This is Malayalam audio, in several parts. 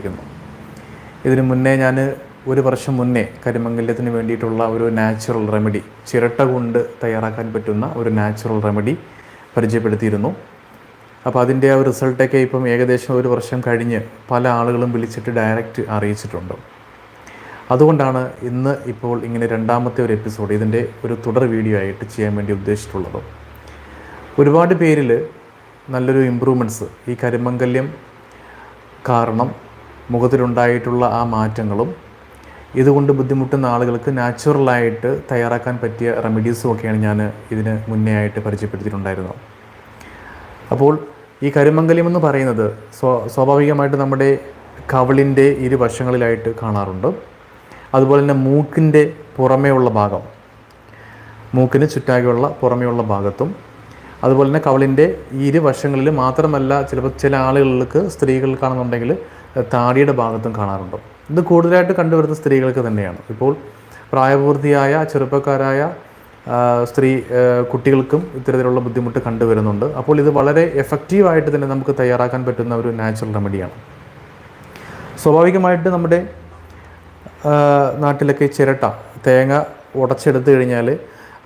പരിചയപ്പെടുത്തിയിരിക്കുന്നു ഇതിനു മുന്നേ ഞാൻ ഒരു വർഷം മുന്നേ കരിമംഗല്യത്തിന് വേണ്ടിയിട്ടുള്ള ഒരു നാച്ചുറൽ റെമഡി ചിരട്ട കൊണ്ട് തയ്യാറാക്കാൻ പറ്റുന്ന ഒരു നാച്ചുറൽ റെമഡി പരിചയപ്പെടുത്തിയിരുന്നു. അപ്പോൾ അതിന്റെ ആ റിസൾട്ടൊക്കെ ഇപ്പം ഏകദേശം ഒരു വർഷം കഴിഞ്ഞ് പല ആളുകളും വിളിച്ചിട്ട് ഡയറക്റ്റ് അറിയിച്ചിട്ടുണ്ട്. അതുകൊണ്ടാണ് ഇന്ന് ഇപ്പോൾ ഇങ്ങനെ രണ്ടാമത്തെ ഒരു എപ്പിസോഡ് ഇതിന്റെ ഒരു തുടർ വീഡിയോ ആയിട്ട് ചെയ്യാൻ വേണ്ടി ഉദ്ദേശിച്ചിട്ടുള്ളത്. ഒരുപാട് പേരിൽ നല്ലൊരു ഇമ്പ്രൂവ്മെന്റ്സ് ഈ കരിമംഗല്യം കാരണം മുഖത്തിലുണ്ടായിട്ടുള്ള ആ മാറ്റങ്ങളും ഇതുകൊണ്ട് ബുദ്ധിമുട്ടുന്ന ആളുകൾക്ക് നാച്ചുറലായിട്ട് തയ്യാറാക്കാൻ പറ്റിയ റെമഡീസും ഒക്കെയാണ് ഞാൻ ഇതിന് മുന്നേ ആയിട്ട് പരിചയപ്പെടുത്തിയിട്ടുണ്ടായിരുന്നത്. അപ്പോൾ ഈ കരിമംഗല്യം എന്ന് പറയുന്നത് സ്വ സ്വാഭാവികമായിട്ട് നമ്മുടെ കവിളിന്റെ ഇരുവശങ്ങളിലായിട്ട് കാണാറുണ്ട്. അതുപോലെ തന്നെ മൂക്കിന്റെ പുറമേ ഉള്ള ഭാഗം മൂക്കിന് ചുറ്റാകെയുള്ള പുറമേയുള്ള ഭാഗത്തും അതുപോലെ തന്നെ കവളിന്റെ ഇരുവശങ്ങളിൽ മാത്രമല്ല ചിലപ്പോൾ ചില ആളുകൾക്ക് സ്ത്രീകൾക്കാണെന്നുണ്ടെങ്കിൽ താടിയുടെ ഭാഗത്തും കാണാറുണ്ട്. ഇത് കൂടുതലായിട്ട് കണ്ടുവരുന്ന സ്ത്രീകൾക്ക് തന്നെയാണ്. ഇപ്പോൾ പ്രായപൂർത്തിയായ ചെറുപ്പക്കാരായ സ്ത്രീ കുട്ടികൾക്കും ഇത്തരത്തിലുള്ള ബുദ്ധിമുട്ട് കണ്ടുവരുന്നുണ്ട്. അപ്പോൾ ഇത് വളരെ എഫക്റ്റീവായിട്ട് തന്നെ നമുക്ക് തയ്യാറാക്കാൻ പറ്റുന്ന ഒരു നാച്ചുറൽ റെമഡിയാണ്. സ്വാഭാവികമായിട്ട് നമ്മുടെ നാട്ടിലൊക്കെ ചിരട്ട തേങ്ങ ഉടച്ചെടുത്ത് കഴിഞ്ഞാൽ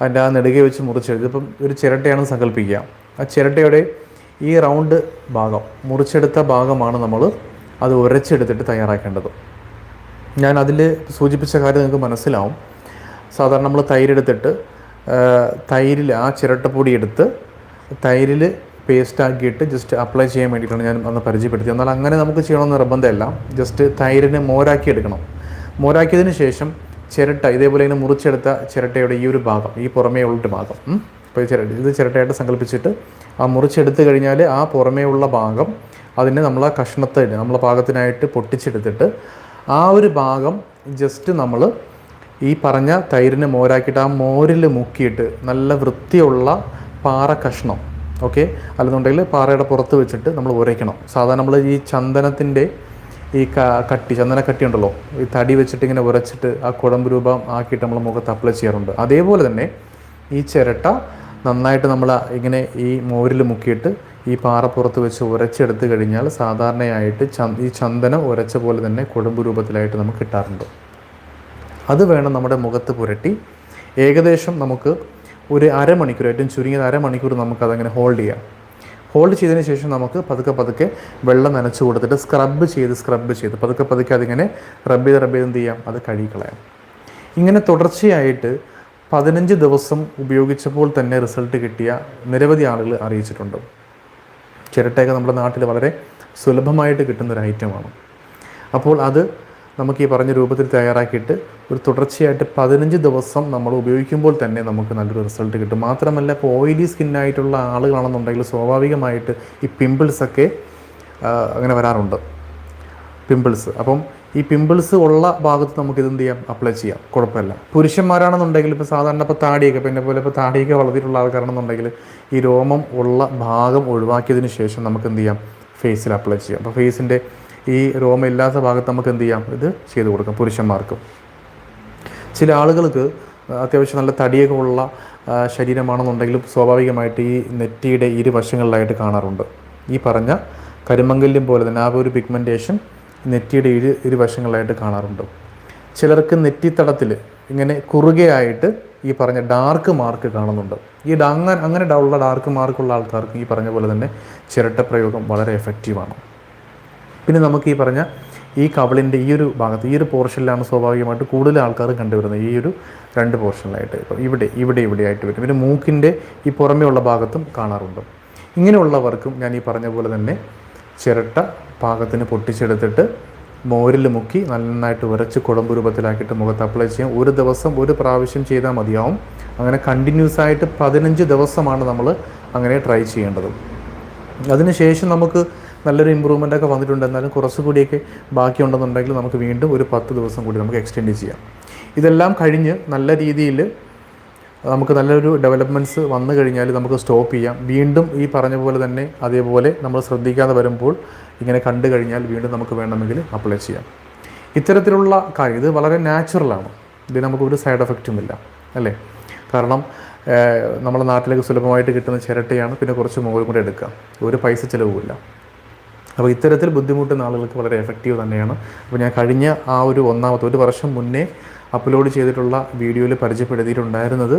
അതിന്റെ ആ നെടുകെ വെച്ച് മുറിച്ചെടുത്ത് ഇപ്പം ഒരു ചിരട്ടയാണ് സങ്കല്പിക്കുക. ആ ചിരട്ടയുടെ ഈ റൗണ്ട് ഭാഗം മുറിച്ചെടുത്ത ഭാഗമാണ് നമ്മൾ അത് ഉരച്ചെടുത്തിട്ട് തയ്യാറാക്കേണ്ടത്. ഞാൻ അതിൽ സൂചിപ്പിച്ച കാര്യം നിങ്ങൾക്ക് മനസ്സിലാവും. സാധാരണ നമ്മൾ തൈരെടുത്തിട്ട് തൈരിൽ ആ ചിരട്ടപ്പൊടി എടുത്ത് തൈരിൽ പേസ്റ്റാക്കിയിട്ട് ജസ്റ്റ് അപ്ലൈ ചെയ്യാൻ വേണ്ടിയിട്ടാണ് ഞാൻ അന്ന് പരിചയപ്പെടുത്തിയത്. എന്നാൽ അങ്ങനെ നമുക്ക് ചെയ്യണമെന്ന് നിർബന്ധമില്ല. ജസ്റ്റ് തൈരിനെ മോരാക്കി എടുക്കണം. മോരാക്കിയതിന് ശേഷം ചിരട്ട ഇതേപോലെ ഇങ്ങനെ മുറിച്ചെടുത്ത ചിരട്ടയുടെ ഈ ഒരു ഭാഗം ഈ പുറമേ ഉള്ളൊരു ഭാഗം. അപ്പോൾ ചിരട്ട ഇത് ചിരട്ടയായിട്ട് സങ്കല്പിച്ചിട്ട് ആ മുറിച്ചെടുത്ത് കഴിഞ്ഞാൽ ആ പുറമേ ഉള്ള ഭാഗം അതിനെ നമ്മൾ ആ കഷ്ണത്തിന് നമ്മളെ പാകത്തിനായിട്ട് പൊട്ടിച്ചെടുത്തിട്ട് ആ ഒരു ഭാഗം ജസ്റ്റ് നമ്മൾ ഈ പറഞ്ഞ തൈരിനെ മോരാക്കിയിട്ട് ആ മോരിൽ മുക്കിയിട്ട് നല്ല വൃത്തിയുള്ള പാറ കഷ്ണം ഓക്കെ അല്ലെന്നുണ്ടെങ്കിൽ പാറയുടെ പുറത്ത് വെച്ചിട്ട് നമ്മൾ ഉരയ്ക്കണം. സാധാരണ നമ്മൾ ഈ ചന്ദനത്തിന്റെ ഈ കട്ടി ചന്ദന കട്ടി ഉണ്ടല്ലോ ഈ തടി വെച്ചിട്ട് ഇങ്ങനെ ഉരച്ചിട്ട് ആ കുഴമ്പ് രൂപം ആക്കിയിട്ട് നമ്മൾ മുഖത്ത് അപ്ലൈ ചെയ്യാറുണ്ട്. അതേപോലെ തന്നെ ഈ ചിരട്ട നന്നായിട്ട് നമ്മൾ ഇങ്ങനെ ഈ മോരിൽ മുക്കിയിട്ട് ഈ പാറപ്പുറത്ത് വെച്ച് ഉരച്ചെടുത്ത് കഴിഞ്ഞാൽ സാധാരണയായിട്ട് ഈ ചന്ദനം ഉരച്ച പോലെ തന്നെ കുഴമ്പ് രൂപത്തിലായിട്ട് നമുക്ക് കിട്ടാറുണ്ട്. അത് വേണം നമ്മുടെ മുഖത്ത് പുരട്ടി. ഏകദേശം നമുക്ക് ഒരു അരമണിക്കൂർ ഏറ്റവും ചുരുങ്ങിയത് അരമണിക്കൂർ നമുക്കതങ്ങനെ ഹോൾഡ് ചെയ്യാം. ഹോൾഡ് ചെയ്തതിന് ശേഷം നമുക്ക് പതുക്കെ പതുക്കെ വെള്ളം നനച്ച് കൊടുത്തിട്ട് സ്ക്രബ് ചെയ്ത് സ്ക്രബ് ചെയ്ത് പതുക്കെ പതുക്കെ അതിങ്ങനെ റബ്ബ് ചെയ്ത് റബ്ബ് ചെയ്ത് എന്ത് ചെയ്യാം? അത് കഴുകിക്കളയാം. ഇങ്ങനെ തുടർച്ചയായിട്ട് പതിനഞ്ച് ദിവസം ഉപയോഗിച്ചപ്പോൾ തന്നെ റിസൾട്ട് കിട്ടിയ നിരവധി ആളുകൾ അറിയിച്ചിട്ടുണ്ട്. ചിരട്ടയൊക്കെ നമ്മുടെ നാട്ടിൽ വളരെ സുലഭമായിട്ട് കിട്ടുന്നൊരു ഐറ്റമാണ്. അപ്പോൾ അത് നമുക്ക് ഈ പറഞ്ഞ രൂപത്തിൽ തയ്യാറാക്കിയിട്ട് ഒരു തുടർച്ചയായിട്ട് പതിനഞ്ച് ദിവസം നമ്മൾ ഉപയോഗിക്കുമ്പോൾ തന്നെ നമുക്ക് നല്ലൊരു റിസൾട്ട് കിട്ടും. മാത്രമല്ല ഇപ്പോൾ ഓയിലി സ്കിന്നായിട്ടുള്ള ആളുകളാണെന്നുണ്ടെങ്കിൽ സ്വാഭാവികമായിട്ട് ഈ പിമ്പിൾസൊക്കെ അങ്ങനെ വരാറുണ്ട്. പിമ്പിൾസ്. അപ്പം ഈ പിമ്പിൾസ് ഉള്ള ഭാഗത്ത് നമുക്ക് ഇതെന്ത് ചെയ്യാം? അപ്ലൈ ചെയ്യാം. കുഴപ്പമില്ല. പുരുഷന്മാരാണെന്നുണ്ടെങ്കിൽ ഇപ്പോൾ സാധാരണ ഇപ്പോൾ താടിയൊക്കെ പിന്നെ പോലെ ഇപ്പോൾ താടിയൊക്കെ വളർത്തിയിട്ടുള്ള ആൾക്കാരാണെന്നുണ്ടെങ്കിൽ ഈ രോമം ഉള്ള ഭാഗം ഒഴിവാക്കിയതിന് ശേഷം നമുക്ക് എന്ത് ചെയ്യാം? ഫേസിൽ അപ്ലൈ ചെയ്യാം. അപ്പോൾ ഫേസിന്റെ ഈ രോമം ഇല്ലാത്ത ഭാഗത്ത് നമുക്ക് എന്ത് ചെയ്യാം? ഇത് ചെയ്ത് കൊടുക്കാം പുരുഷന്മാർക്കും. ചില ആളുകൾക്ക് അത്യാവശ്യം നല്ല തടിയൊക്കെ ഉള്ള ശരീരമാണെന്നുണ്ടെങ്കിലും സ്വാഭാവികമായിട്ട് ഈ നെറ്റിയുടെ ഇരുവശങ്ങളിലായിട്ട് കാണാറുണ്ട്. ഈ പറഞ്ഞ കരിമങ്കല്യം പോലെ തന്നെ ആ ഒരു പിഗ്മെന്റേഷൻ നെറ്റിയുടെ ഇരു ഇരുവശങ്ങളിലായിട്ട് കാണാറുണ്ട്. ചിലർക്ക് നെറ്റിത്തടത്തിൽ ഇങ്ങനെ കുറുകയായിട്ട് ഈ പറഞ്ഞ ഡാർക്ക് മാർക്ക് കാണുന്നുണ്ട്. ഈ അങ്ങനെ അങ്ങനെ ഉള്ള ഡാർക്ക് മാർക്കുള്ള ആൾക്കാർക്ക് ഈ പറഞ്ഞ പോലെ തന്നെ ചിരട്ട പ്രയോഗം വളരെ എഫക്റ്റീവാണ് പിന്നെ നമുക്ക് ഈ പറഞ്ഞ ഈ കവളിന്റെ ഈ ഒരു ഭാഗത്ത് ഈ ഒരു പോർഷനിലാണ് സ്വാഭാവികമായിട്ട് കൂടുതൽ ആൾക്കാർ കണ്ടുവരുന്നത്. ഈ ഒരു രണ്ട് പോർഷനിലായിട്ട് ഇപ്പോൾ ഇവിടെ ഇവിടെ ഇവിടെ ആയിട്ട് വരും. പിന്നെ മൂക്കിന്റെ ഈ പുറമേ ഉള്ള ഭാഗത്തും കാണാറുണ്ട്. ഇങ്ങനെയുള്ളവർക്കും ഞാൻ ഈ പറഞ്ഞ പോലെ തന്നെ ചിരട്ട പാകത്തിന് പൊട്ടിച്ചെടുത്തിട്ട് മോരിൽ മുക്കി നന്നായിട്ട് ഉരച്ച് കുഴമ്പ് രൂപത്തിലാക്കിയിട്ട് മുഖത്ത് അപ്ലൈ ചെയ്യാം. ഒരു ദിവസം ഒരു പ്രാവശ്യം ചെയ്താൽ മതിയാവും. അങ്ങനെ കണ്ടിന്യൂസ് ആയിട്ട് പതിനഞ്ച് ദിവസമാണ് നമ്മൾ അങ്ങനെ ട്രൈ ചെയ്യേണ്ടത്. അതിനുശേഷം നമുക്ക് നല്ലൊരു ഇമ്പ്രൂവ്മെന്റ് ഒക്കെ വന്നിട്ടുണ്ട്. എന്നാലും കുറച്ചുകൂടിയൊക്കെ ബാക്കിയുണ്ടെന്നുണ്ടെങ്കിൽ നമുക്ക് വീണ്ടും ഒരു പത്ത് ദിവസം കൂടി നമുക്ക് എക്സ്റ്റെൻഡ് ചെയ്യാം. ഇതെല്ലാം കഴിഞ്ഞ് നല്ല രീതിയിൽ നമുക്ക് നല്ലൊരു ഡെവലപ്മെന്റ്സ് വന്നു കഴിഞ്ഞാൽ നമുക്ക് സ്റ്റോപ്പ് ചെയ്യാം. വീണ്ടും ഈ പറഞ്ഞ പോലെ തന്നെ അതേപോലെ നമ്മൾ ശ്രദ്ധിക്കാതെ വരുമ്പോൾ ഇങ്ങനെ കണ്ടു കഴിഞ്ഞാൽ വീണ്ടും നമുക്ക് വേണമെങ്കിൽ അപ്ലൈ ചെയ്യാം. ഇത്തരത്തിലുള്ള കാര്യം ഇത് വളരെ നാച്ചുറലാണ് ഇത് നമുക്ക് ഒരു സൈഡ് എഫക്റ്റും ഇല്ല അല്ലേ? കാരണം നമ്മുടെ നാട്ടിലേക്ക് സുലഭമായിട്ട് കിട്ടുന്ന ചിരട്ടയാണ് പിന്നെ കുറച്ച് മുകളിൽ കൂടെ എടുക്കുക. ഒരു പൈസ ചിലവുമില്ല അപ്പോൾ ഇത്തരത്തിൽ ബുദ്ധിമുട്ടുന്ന ആളുകൾക്ക് വളരെ എഫക്റ്റീവ് തന്നെയാണ്. അപ്പോൾ ഞാൻ കഴിഞ്ഞ ആ ഒരു ഒന്നാമത്തെ ഒരു വർഷം മുന്നേ അപ്ലോഡ് ചെയ്തിട്ടുള്ള വീഡിയോയിൽ പരിചയപ്പെടുത്തിയിട്ടുണ്ടായിരുന്നത്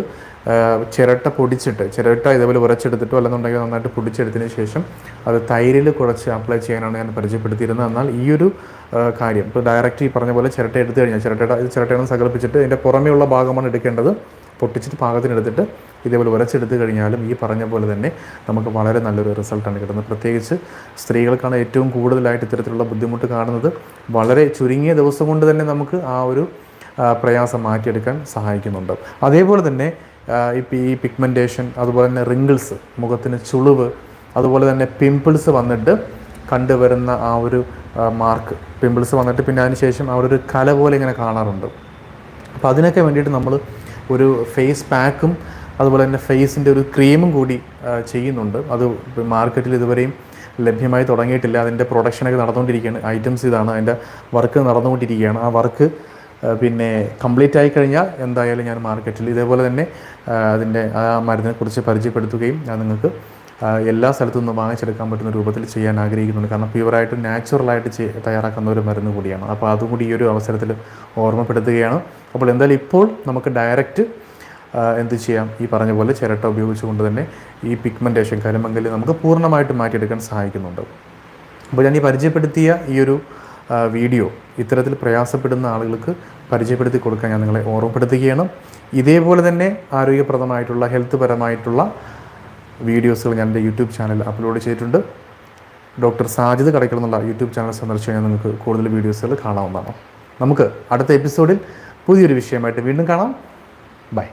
ചിരട്ട പൊടിച്ചിട്ട് ചിരട്ട ഇതേപോലെ ഉറച്ചെടുത്തിട്ടോ അല്ലെന്നുണ്ടെങ്കിൽ നന്നായിട്ട് പൊടിച്ചെടുത്തതിന് ശേഷം അത് തൈരിൽ കുറച്ച് അപ്ലൈ ചെയ്യാനാണ് ഞാൻ പരിചയപ്പെടുത്തിയിരുന്നത്. എന്നാൽ ഈ ഒരു കാര്യം ഇപ്പോൾ ഡയറക്റ്റ് ഈ പറഞ്ഞ പോലെ ചിരട്ട എടുത്തു കഴിഞ്ഞാൽ ചിരട്ടയുടെ ചിരട്ടയാണ് സങ്കല്പിച്ചിട്ട് ഇതിന്റെ പുറമേയുള്ള ഭാഗമാണ് എടുക്കേണ്ടത്. പൊട്ടിച്ചിട്ട് പാകത്തിനെടുത്തിട്ട് ഇതേപോലെ ഉരച്ചെടുത്ത് കഴിഞ്ഞാലും ഈ പറഞ്ഞ പോലെ തന്നെ നമുക്ക് വളരെ നല്ലൊരു റിസൾട്ടാണ് കിട്ടുന്നത്. പ്രത്യേകിച്ച് സ്ത്രീകൾക്കാണ് ഏറ്റവും കൂടുതലായിട്ട് ഇത്തരത്തിലുള്ള ബുദ്ധിമുട്ട് കാണുന്നത്. വളരെ ചുരുങ്ങിയ ദിവസം കൊണ്ട് തന്നെ നമുക്ക് ആ ഒരു പ്രയാസം മാറ്റിയെടുക്കാൻ സഹായിക്കുന്നുണ്ട്. അതേപോലെ തന്നെ ഇപ്പം ഈ പിഗ്മെന്റേഷൻ അതുപോലെ തന്നെ റിങ്കിൾസ് മുഖത്തിന് ചുളിവ് അതുപോലെ തന്നെ പിമ്പിൾസ് വന്നിട്ട് കണ്ടുവരുന്ന ആ ഒരു മാർക്ക് പിമ്പിൾസ് വന്നിട്ട് പിന്നെ അതിനുശേഷം അവിടെ ഒരു കല പോലെ ഇങ്ങനെ കാണാറുണ്ട്. അപ്പോൾ അതിനൊക്കെ വേണ്ടിയിട്ട് നമ്മൾ ഒരു ഫേസ് പാക്കും അതുപോലെ തന്നെ ഫേസിന്റെ ഒരു ക്രീമും കൂടി ചെയ്യുന്നുണ്ട്. അത് മാർക്കറ്റിൽ ഇതുവരെയും ലഭ്യമായി തുടങ്ങിയിട്ടില്ല. അതിന്റെ പ്രൊഡക്ഷനൊക്കെ നടന്നുകൊണ്ടിരിക്കുകയാണ്. ഐറ്റംസ് ഇതാണ് അതിന്റെ വർക്ക് നടന്നുകൊണ്ടിരിക്കുകയാണ്. ആ വർക്ക് പിന്നെ കംപ്ലീറ്റ് ആയി കഴിഞ്ഞാൽ എന്തായാലും ഞാൻ മാർക്കറ്റിൽ ഇതേപോലെ തന്നെ അതിന്റെ ആ മരുന്നിനെക്കുറിച്ച് പരിചയപ്പെടുത്തുകയും ഞാൻ നിങ്ങൾക്ക് എല്ലാ സ്ഥലത്തു നിന്നും വാങ്ങിച്ചെടുക്കാൻ പറ്റുന്ന രൂപത്തിൽ ചെയ്യാൻ ആഗ്രഹിക്കുന്നുണ്ട്. കാരണം പ്യുവറായിട്ട് നാച്ചുറലായിട്ട് ചെയ് തയ്യാറാക്കുന്ന ഒരു മരുന്ന് കൂടിയാണ്. അപ്പോൾ അതും കൂടി ഈ ഒരു അവസരത്തിൽ ഓർമ്മപ്പെടുത്തുകയാണ്. അപ്പോൾ എന്തായാലും ഇപ്പോൾ നമുക്ക് ഡയറക്റ്റ് എന്ത് ചെയ്യാം? ഈ പറഞ്ഞ പോലെ ചിരട്ട ഉപയോഗിച്ചുകൊണ്ട് തന്നെ ഈ പിഗ്മെന്റേഷൻ കരിമങ്കൽ നമുക്ക് പൂർണമായിട്ട് മാറ്റിയെടുക്കാൻ സഹായിക്കുന്നുണ്ട്. അപ്പോൾ ഞാൻ ഈ പരിചയപ്പെടുത്തിയ ഈ ഒരു വീഡിയോ ഇത്തരത്തിൽ പ്രയാസപ്പെടുന്ന ആളുകൾക്ക് പരിചയപ്പെടുത്തി കൊടുക്കാൻ ഞാൻ നിങ്ങളെ ഓർമ്മപ്പെടുത്തുകയാണ്. ഇതേപോലെ തന്നെ ആരോഗ്യപ്രദമായിട്ടുള്ള ഹെൽത്ത് പരമായിട്ടുള്ള വീഡിയോസുകൾ ഞാൻ എന്റെ യൂട്യൂബ് ചാനൽ അപ്ലോഡ് ചെയ്തിട്ടുണ്ട്. ഡോക്ടർ സാജിദ് കടയ്ക്കൽ എന്നുള്ള യൂട്യൂബ് ചാനൽ സന്ദർശിച്ച് കഴിഞ്ഞാൽ നിങ്ങൾക്ക് കൂടുതൽ വീഡിയോസുകൾ കാണാവുന്നതാണ്. നമുക്ക് അടുത്ത എപ്പിസോഡിൽ പുതിയൊരു വിഷയമായിട്ട് വീണ്ടും കാണാം. ബൈ.